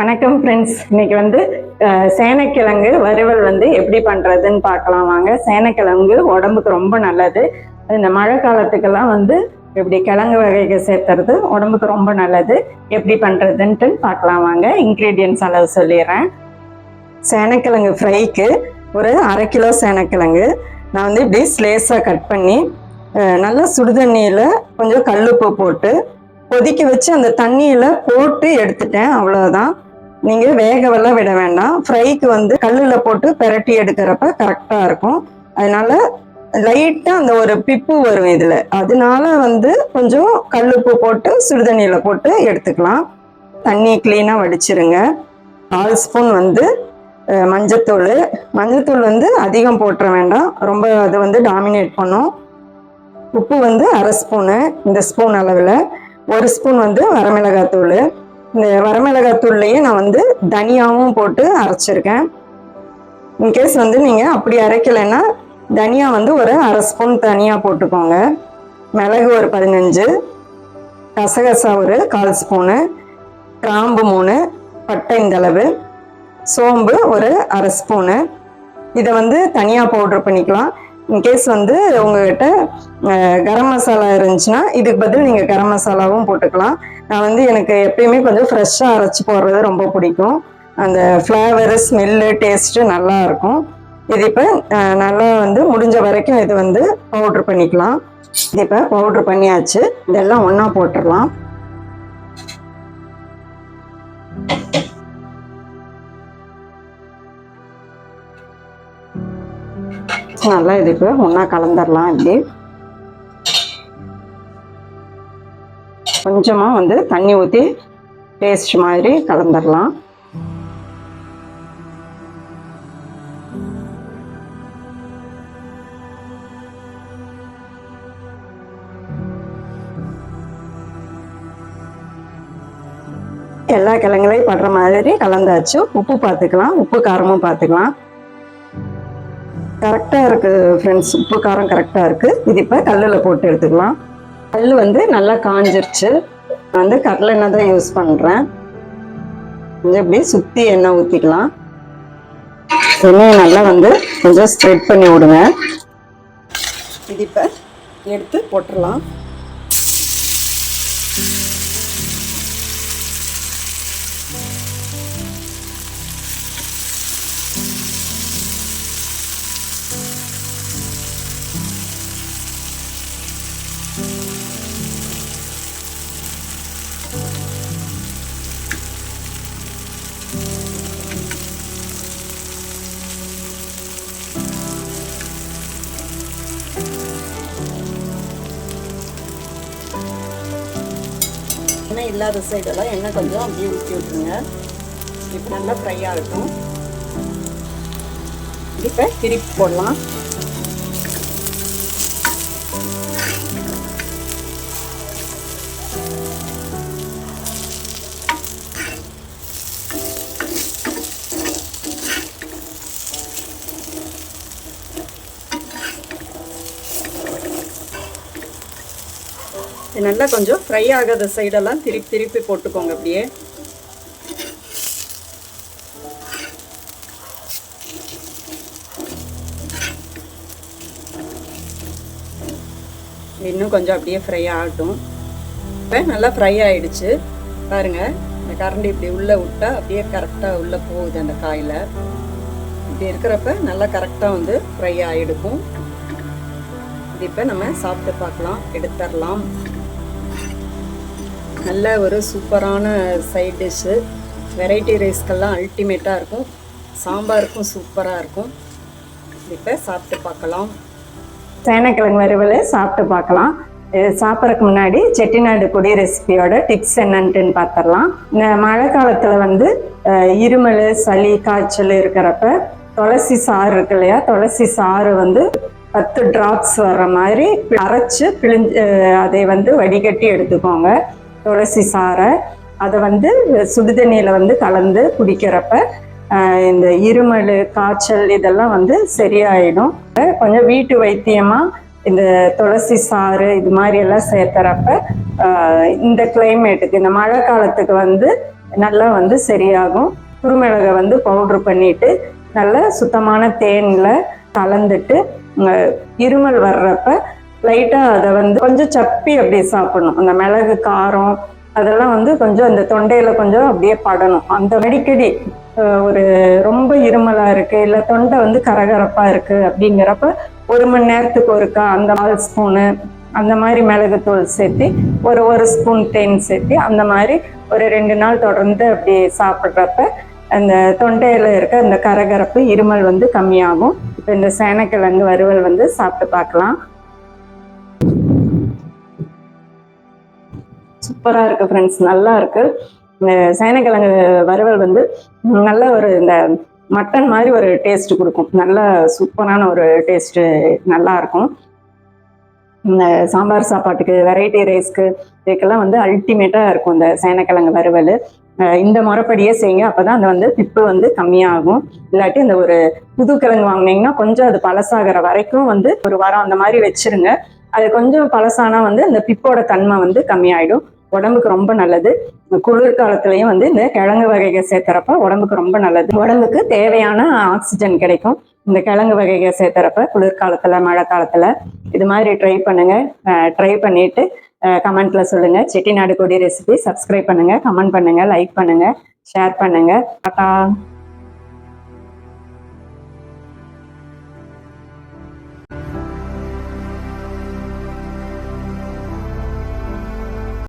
வணக்கம் ஃப்ரெண்ட்ஸ் இன்னைக்கு வந்து சேனைக்கிழங்கு வறுவல் வந்து எப்படி பண்ணுறதுன்னு பார்க்கலாம் வாங்க. சேனைக்கிழங்கு உடம்புக்கு ரொம்ப நல்லது. இந்த மழை காலத்துக்கெல்லாம் வந்து இப்படி கிழங்கு வகைகள் சேர்த்துறது உடம்புக்கு ரொம்ப நல்லது. எப்படி பண்ணுறதுன்ட்டு பார்க்கலாம் வாங்க. இன்க்ரீடியன்ஸ் அளவு சொல்லிடுறேன். சேனைக்கிழங்கு ஃப்ரைக்கு ஒரு அரை கிலோ சேனைக்கிழங்கு. நான் வந்து இப்படி ஸ்லேஸாக கட் பண்ணி நல்லா சுடுதண்ணியில் கொஞ்சம் கல்லுப்பு போட்டு கொதிக்க வச்சு அந்த தண்ணியில் போட்டு எடுத்துட்டேன். அவ்வளோதான் நீங்கள் வேகவெல்லாம் விட வேண்டாம். ஃப்ரைக்கு வந்து கல்லில் போட்டு பெரட்டி எடுக்கிறப்ப கரெக்டாக இருக்கும். அதனால லைட்டாக அந்த ஒரு பிப்பு வரும் இதில். அதனால வந்து கொஞ்சம் கல்லுப்பு போட்டு சுடுதண்ணியில் போட்டு எடுத்துக்கலாம். தண்ணி க்ளீனாக வடிச்சிருங்க. கால் ஸ்பூன் வந்து மஞ்சத்தூள். மஞ்சத்தூள் வந்து அதிகம் போட்டுற வேண்டாம். ரொம்ப அது வந்து டாமினேட் பண்ணும். உப்பு வந்து அரை ஸ்பூனு இந்த ஸ்பூன் அளவில். ஒரு ஸ்பூன் வந்து வரமிளகாத்தூள். இந்த வரமிளகாத்தூள்லேயே நான் வந்து தனியாவும் போட்டு அரைச்சிருக்கேன். இன்கேஸ் வந்து நீங்கள் அப்படி அரைக்கலைன்னா தனியா வந்து ஒரு அரை ஸ்பூன் தனியாக போட்டுக்கோங்க. மிளகு ஒரு பதினஞ்சு கசகசா ஒரு கால் ஸ்பூனு கிராம்பு மூணு பட்டை இந்தளவு சோம்பு ஒரு அரை ஸ்பூனு. இதை வந்து தனியாக பவுட்ரு பண்ணிக்கலாம். இன்கேஸ் வந்து உங்ககிட்ட கரம் மசாலா இருந்துச்சுன்னா இதுக்கு பதில் நீங்கள் கரம் மசாலாவும் போட்டுக்கலாம். நான் வந்து எனக்கு எப்பயுமே கொஞ்சம் ஃப்ரெஷ்ஷாக அரைச்சி போடுறது ரொம்ப பிடிக்கும். அந்த ஃப்ளேவரு ஸ்மெல்லு டேஸ்ட்டு நல்லா இருக்கும். இது இப்போ நல்லா வந்து முடிஞ்ச வரைக்கும் இது வந்து பவுட்ரு பண்ணிக்கலாம். இது இப்போ பவுட்ரு பண்ணியாச்சு. இதெல்லாம் ஒன்றா போட்டுடலாம். நல்லா இதுக்கு ஒன்றா கலந்துடலாம் இப்படி. கொஞ்சமாக வந்து தண்ணி ஊற்றி பேஸ்ட் மாதிரி கலந்துடலாம் எல்லா கிழங்குலையும் படுற மாதிரி கலந்தாச்சு. உப்பு பார்த்துக்கலாம் உப்பு காரமும் பார்த்துக்கலாம் கரெக்டாக இருக்குது ஃப்ரெண்ட்ஸ் உப்பு காரம் கரெக்டாக இருக்குது இது இப்போ கல்லில் போட்டு எடுத்துக்கலாம். கல் வந்து நல்லா காஞ்சிருச்சு. நான் வந்து கடலை எண்ணெய் தான் யூஸ் பண்ணுறேன் கொஞ்சம் அப்படியே சுற்றி எண்ணெய் ஊற்றிக்கலாம் எண்ணெயை நல்லா வந்து கொஞ்சம் ஸ்ப்ரெட் பண்ணி விடுங்க. இது இப்போ எடுத்து போட்டுடலாம். எண்ணெய் இல்லாத சைடெல்லாம் எண்ணெய் கொஞ்சம் அப்படியே ஊற்றி விட்டுருங்க. இப்போ நல்லா ஃப்ரை ஆகட்டும் இப்போ திருப்பி போடலாம். இது நல்லா கொஞ்சம் ஃப்ரை ஆகாத சைடெல்லாம் திருப்பி திருப்பி போட்டுக்கோங்க அப்படியே. இன்னும் கொஞ்சம் அப்படியே ஃப்ரை ஆகட்டும். இப்போ நல்லா ஃப்ரை ஆகிடுச்சு பாருங்கள் இந்த கரண்டி இப்படி உள்ளே விட்டால் அப்படியே கரெக்டாக உள்ளே போகுது அந்த காயில். இப்படி இருக்கிறப்ப நல்லா கரெக்டாக வந்து ஃப்ரை ஆகிடுக்கும். இது இப்போ நம்ம சாப்பிட்டு பார்க்கலாம் எடுத்துடலாம். நல்ல ஒரு சூப்பரான சைட் டிஷ்ஷு வெரைட்டி ரைஸ்க்கெல்லாம் அல்டிமேட்டாக இருக்கும். சாம்பாருக்கும் சூப்பராக இருக்கும். இப்போ சாப்பிட்டு பார்க்கலாம். சேனக்கிழங்கு வறுவல் சாப்பிட்டு பார்க்கலாம். சாப்பிட்றதுக்கு முன்னாடி செட்டிநாடு கொடி ரெசிபியோட டிப்ஸ் என்னன்ட்டுன்னு பார்த்துடலாம் இந்த மழை காலத்தில் வந்து இருமல் சளி காய்ச்சல் இருக்கிறப்ப துளசி சாறு இருக்கு இல்லையா? துளசி சாறு வந்து பத்து டிராப்ஸ் வர்ற மாதிரி அரைச்சு பிழிஞ்சு அதை வந்து வடிகட்டி எடுத்துக்கோங்க. துளசி சாறை அதை வந்து சுடுதண்ணியில் வந்து கலந்து குடிக்கிறப்ப இந்த இருமல் காய்ச்சல் இதெல்லாம் வந்து சரியாயிடும். கொஞ்சம் வீட்டு வைத்தியமாக இந்த துளசி சாறு இது மாதிரி எல்லாம் சேர்த்துறப்ப இந்த கிளைமேட்டுக்கு இந்த மழை காலத்துக்கு வந்து நல்லா வந்து சரியாகும். குருமிளகை வந்து பவுட்ரு பண்ணிட்டு நல்லா சுத்தமான தேனில் கலந்துட்டு இருமல் வர்றப்ப லைட்டாக அதை வந்து கொஞ்சம் சப்பி அப்படியே சாப்பிடணும். அந்த மிளகு காரம் அதெல்லாம் வந்து கொஞ்சம் அந்த தொண்டையில் கொஞ்சம் அப்படியே படணும். அந்த அடிக்கடி ஒரு ரொம்ப இருமலாக இருக்குது இல்லை தொண்டை வந்து கரகரப்பாக இருக்குது அப்படிங்கிறப்ப ஒரு மணி நேரத்துக்கு ஒருக்கா அந்த நாலு ஸ்பூனு அந்த மாதிரி மிளகுத்தூள் சேர்த்து ஒரு ஒரு ஸ்பூன் தேன் சேர்த்து அந்த மாதிரி ஒரு ரெண்டு நாள் தொடர்ந்து அப்படி சாப்பிட்றப்ப அந்த தொண்டையில் இருக்க அந்த கரகரப்பு இருமல் வந்து கம்மியாகும். இப்போ இந்த சேனக்கிழங்கு வறுவல் வந்து சாப்பிட்டு பார்க்கலாம். சூப்பராக இருக்கு ஃப்ரெண்ட்ஸ் நல்லா இருக்கு. இந்த வறுவல் வந்து நல்ல ஒரு இந்த மட்டன் மாதிரி ஒரு டேஸ்ட் கொடுக்கும். நல்ல சூப்பரான ஒரு டேஸ்ட்டு நல்லா இருக்கும். இந்த சாம்பார் சாப்பாட்டுக்கு வெரைட்டி ரைஸ்க்கு இதுக்கெல்லாம் வந்து அல்டிமேட்டாக இருக்கும் இந்த சேனக்கிழங்கு வறுவல். இந்த முறைப்படியே செய்யுங்க. அப்பதான் அந்த வந்து பிப்பு வந்து கம்மியாகும். இல்லாட்டி இந்த ஒரு புது கிழங்கு வாங்குனீங்கன்னா கொஞ்சம் அது பழசாகிற வரைக்கும் வந்து ஒரு வாரம் அந்த மாதிரி வச்சிருங்க. அது கொஞ்சம் பழசானா வந்து இந்த பிப்போட தன்மை வந்து கம்மியாயிடும். உடம்புக்கு ரொம்ப நல்லது. குளிர்காலத்துலயும் வந்து இந்த கிழங்கு வகைகள் சேர்த்துறப்ப உடம்புக்கு ரொம்ப நல்லது. உடம்புக்கு தேவையான ஆக்சிஜன் கிடைக்கும். இந்த கிழங்கு வகைகள் சேர்த்துறப்ப குளிர்காலத்துல மழை காலத்துல இது மாதிரி ட்ரை பண்ணுங்க. ட்ரை பண்ணிட்டு கமெண்ட்ல சொல்லுங்க. செட்டிநாடு கொடி ரெசிபி சப்ஸ்கிரைப் பண்ணுங்க. கமெண்ட் பண்ணுங்க லைக் பண்ணுங்க ஷேர் பண்ணுங்க. டாட்டா